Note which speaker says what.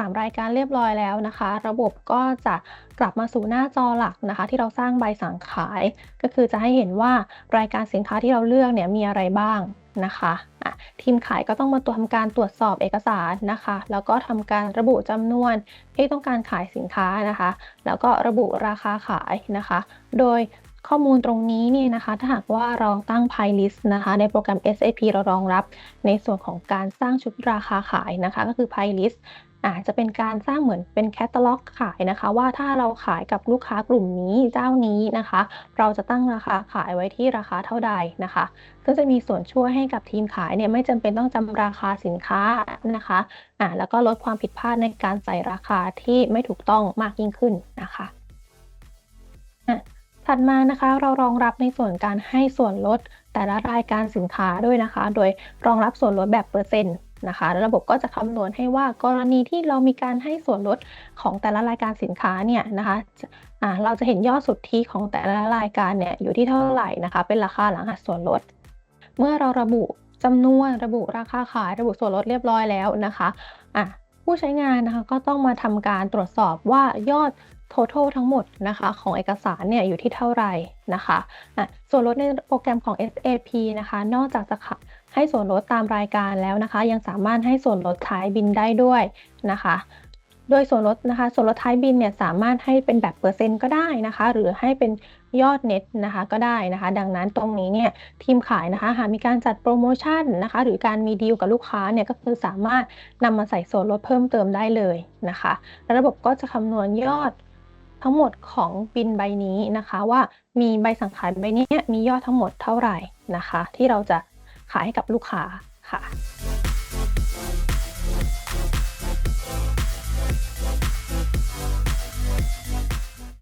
Speaker 1: 3 รายการเรียบร้อยแล้วนะคะ ระบบก็จะกลับมาสู่หน้าจอหลักนะคะ ที่เราสร้างใบสั่งขาย ก็คือจะให้เห็นว่ารายการสินค้าที่เราเลือกเนี่ยมีอะไรบ้างนะคะะทีมขายก็ต้องมาตัวทำการตรวจสอบเอกสารนะคะ แล้วก็ทำการระบุจำนวนที่ต้องการขายสินค้านะคะ แล้วก็ระบุราคาขายนะคะ โดย ข้อมูลตรงนี้เนี่ยนะคะ ถ้าหากว่าเราตั้ง Pie List นะคะ ในโปรแกรม SAP เรารองรับในส่วนของการสร้างชุดราคาขายนะคะ ก็คือ Pie List อาจจะเป็นการสร้างเหมือนเป็นแคตตาล็อกขายนะคะ ว่าถ้าเราขายกับลูกค้ากลุ่มนี้เจ้านี้นะคะ เราจะตั้งราคาขายไว้ที่ราคาเท่าใดนะคะ ก็จะมีส่วนช่วยให้กับทีมขายเนี่ยไม่จำเป็นต้องจำราคาสินค้านะคะอ่าแล้วก็ลดความผิดพลาดในการใส่ราคาที่ไม่ถูกต้องมากยิ่งขึ้นนะคะ ถัดมานะคะเรารองรับในส่วนการให้ส่วนลดแต่ละรายการสินค้าด้วยนะคะ โดยรองรับส่วนลดแบบเปอร์เซ็นต์นะคะแล้วระบบก็จะคำนวณให้ว่ากรณีที่เรามีการให้ส่วนลดของแต่ละรายการสินค้าเนี่ยนะคะอ่าเราจะเห็นยอดสุทธิของแต่ละรายการเนี่ยอยู่ที่เท่าไหร่นะคะ เป็นราคาหลังหักส่วนลด เมื่อเราระบุจำนวนระบุราคาขายระบุส่วนลดเรียบร้อยแล้วนะคะอะ ผู้ใช้งานนะคะก็ต้องมาทำการตรวจสอบว่ายอด total ทั้งหมดนะคะของเอกสารเนี่ยอยู่ที่เท่าไหร่นะคะอะส่วนลดในโปรแกรมของ SAP นะคะ นอกจากจะให้ส่วนลดตามรายการแล้วนะคะ ยังสามารถให้ส่วนลดท้ายบินได้ด้วยนะคะ โดยส่วนลดนะคะส่วนลดท้ายบินเนี่ยสามารถให้เป็นแบบเปอร์เซ็นต์ก็ได้นะคะ หรือให้เป็นยอดเน็ตนะคะก็ได้นะคะ ดังนั้นตรงนี้เนี่ยทีมขายนะคะหากมีการจัดโปรโมชั่นนะคะ หรือการมีดีลกับลูกค้าเนี่ยก็คือสามารถนำมาใส่ส่วนลดเพิ่มเติมได้เลยนะคะและระบบก็จะคำนวณยอดทั้งหมดของบินใบนี้นะคะ ว่ามีใบสั่งขายใบนี้มียอดทั้งหมดเท่าไหร่นะคะ ที่เราจะขายให้กับลูกค้าค่ะ